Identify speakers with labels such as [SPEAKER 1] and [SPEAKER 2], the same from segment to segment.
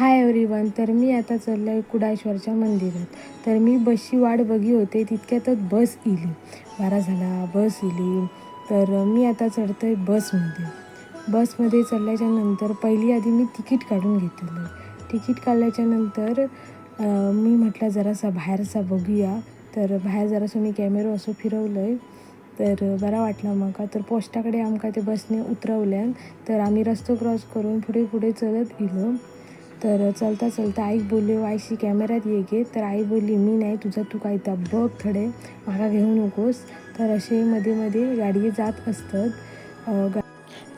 [SPEAKER 1] Hi everyone तर मी आता चाललो आहे कुडाश्वरच्या मंदिरात. तर मी बसची वाट बघी होते तितक्यातच बस इली. बारा झाला बस इली. तर मी आता चढतो आहे बसमध्ये. बसमध्ये चढल्याच्या नंतर पहिली आधी मी तिकीट काढून घेतलेलं. तिकीट काढल्याच्या नंतर मी म्हटलं जरासा बाहेरचा बघूया. तर बाहेर जरासं मी कॅमेरो असं फिरवलं आहे तर बरा वाटला म्हाका तर पोस्टाकडे आमकां ते बसने उतरवल्यान तर आम्ही रस्तो क्रॉस करून पुढे पुढे चलत गेलो तर चलता चलता आईक बोलले आईशी कॅमेऱ्यात ये गे. तर आई बोलली मी नाही तुझा तू काय तर बघ थडे मला घेऊ नकोस. तर असे मध्ये मध्ये गाडये जात असतात. गा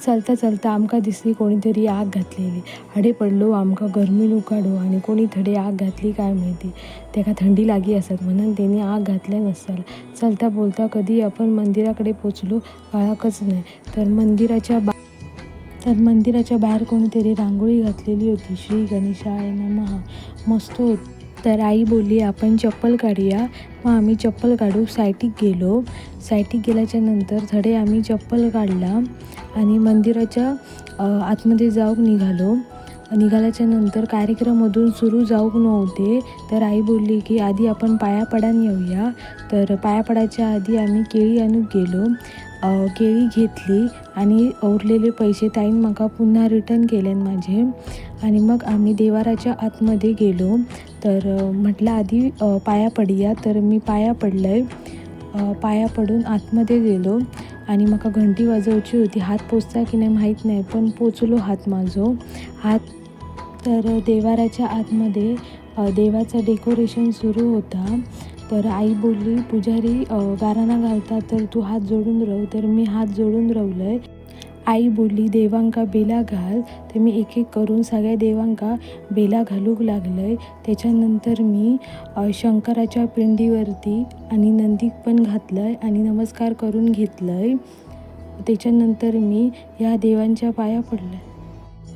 [SPEAKER 1] चलता चलता आमकां दिसली कोणीतरी आग घातलेली. हडे पडलो आमकां गरमी उकाडो आणि कोणी थडे आग घातली काय माहिती. तेका थंडी लागी असत म्हणून त्यांनी आग घातल्या नसाल. चलता बोलता कधी आपण मंदिराकडे पोचलो काळाकच नाही. तर मंदिराच्या बा त्यात मंदिराच्या बाहेर कोणीतरी रांगोळी घातलेली होती. श्री गणेशाय नमः. मस्त होत. तर आई बोलली आपण चप्पल काढूया. मग आम्ही चप्पल काढू. सायटीक गेलो. सायटीक गेल्याच्यानंतर थडे आम्ही चप्पल काढला आणि मंदिराच्या आतमध्ये जाऊन निघालो. निघाल्याच्या नंतर कार्यक्रममधून सुरू जाऊक नव्हते. तर आई बोलली की आधी आपण पाया पडान येऊया तर पाया पडायच्या आधी आम्ही केळी आणून गेलो. केळी घेतली आणि उरलेले पैसे ताईन माका पुन्हा रिटर्न केल्यान माझे. आणि मग आम्ही देवाराच्या आतमध्ये गेलो. तर म्हटलं आधी पाया पडूया. तर मी पाया पडलंय. पाया पडून आतमध्ये गेलो. आणि माका घंटी वाजवची होती. हात पोचता की नाही माहीत नाही पण पोचलो हात माझो. हात तर देवाराच्या आतमध्ये देवाचं डेकोरेशन सुरू होता. तर आई बोलली पुजारी गाराणा घालता तर तू हात जोडून राहू तर मी हात जोडून रावलंय. आई बोलली देवांका बेला घाल तर मी एक एक करून सगळ्या देवांका बेला घालूक लागलंय. त्याच्यानंतर मी शंकराच्या पिंडीवरती आणि नंदीक पण घातलंय आणि नमस्कार करून घेतलंय. त्याच्यानंतर मी या देवांच्या पाया पडलंय.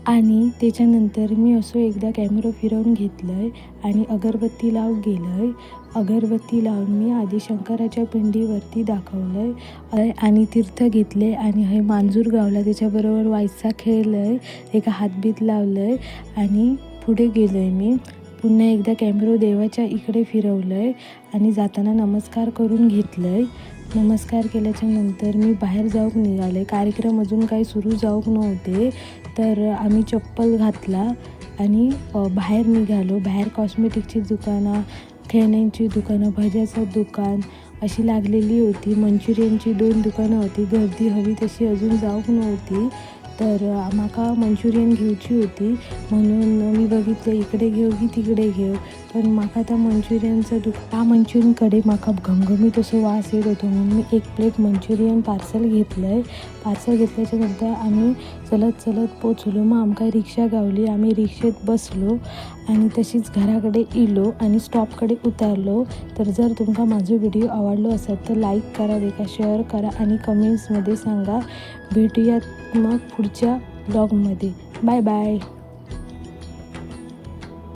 [SPEAKER 1] आणि त्याच्यानंतर मी असं एकदा कॅमेरा फिरवून घेतलं आहे आणि अगरबत्ती लावून गेलं आहे अगरबत्ती लावून मी आधी शंकराच्या पिंडीवरती दाखवलं आहे आणि तीर्थ घेतले आणि हे मांजूर गावला त्याच्याबरोबर वायसा खेळलं आहे एका हातबीत लावलं आहे आणि पुढे गेलो आहे मी. पुन्हा एकदा कॅमेरो देवाच्या इकडे फिरवलं आहे आणि जाताना नमस्कार करून घेतलं आहे नमस्कार केल्याच्यानंतर मी बाहेर जाऊक निघाले. कार्यक्रम अजून काही सुरू जाऊक नव्हते तर आम्ही चप्पल घातला आणि बाहेर निघालो. बाहेर कॉस्मेटिकची दुकानं खेळण्यांची दुकानं भज्याचं दुकान अशी लागलेली होती. मंचुरियनची दोन दुकानं होती. गर्दी हवी तशी अजून जाऊक नव्हती. तर म्हाका मंचुरियन घेवची होती. म्हणून मी बघितलं इकडे घेऊ की तिकडे घेऊ. पण म्हाका त्या मंचुरियनचं दुख त्या मंचुरियनकडे म्हाका घमघमीत असं वास येत होतो. म्हणून मी एक प्लेट मंचुरियन पार्सल घेतलं आहे पार्सल घेतल्याच्या नंतर आम्ही चलत चलत पोचलो मग आमकां रिक्षा गावली. आम्ही रिक्षेत बसलो. आणि तशीच घराकडे इलो आणि स्टॉपकडे उतरलो तर जर तुमका माझो व्हिडिओ आवडलो असेल तर लाईक करा देखा शेअर करा आणि कमेंट्समध्ये सांगा. भेटूयात मग पुढच्या ब्लॉगमध्ये. Bye bye.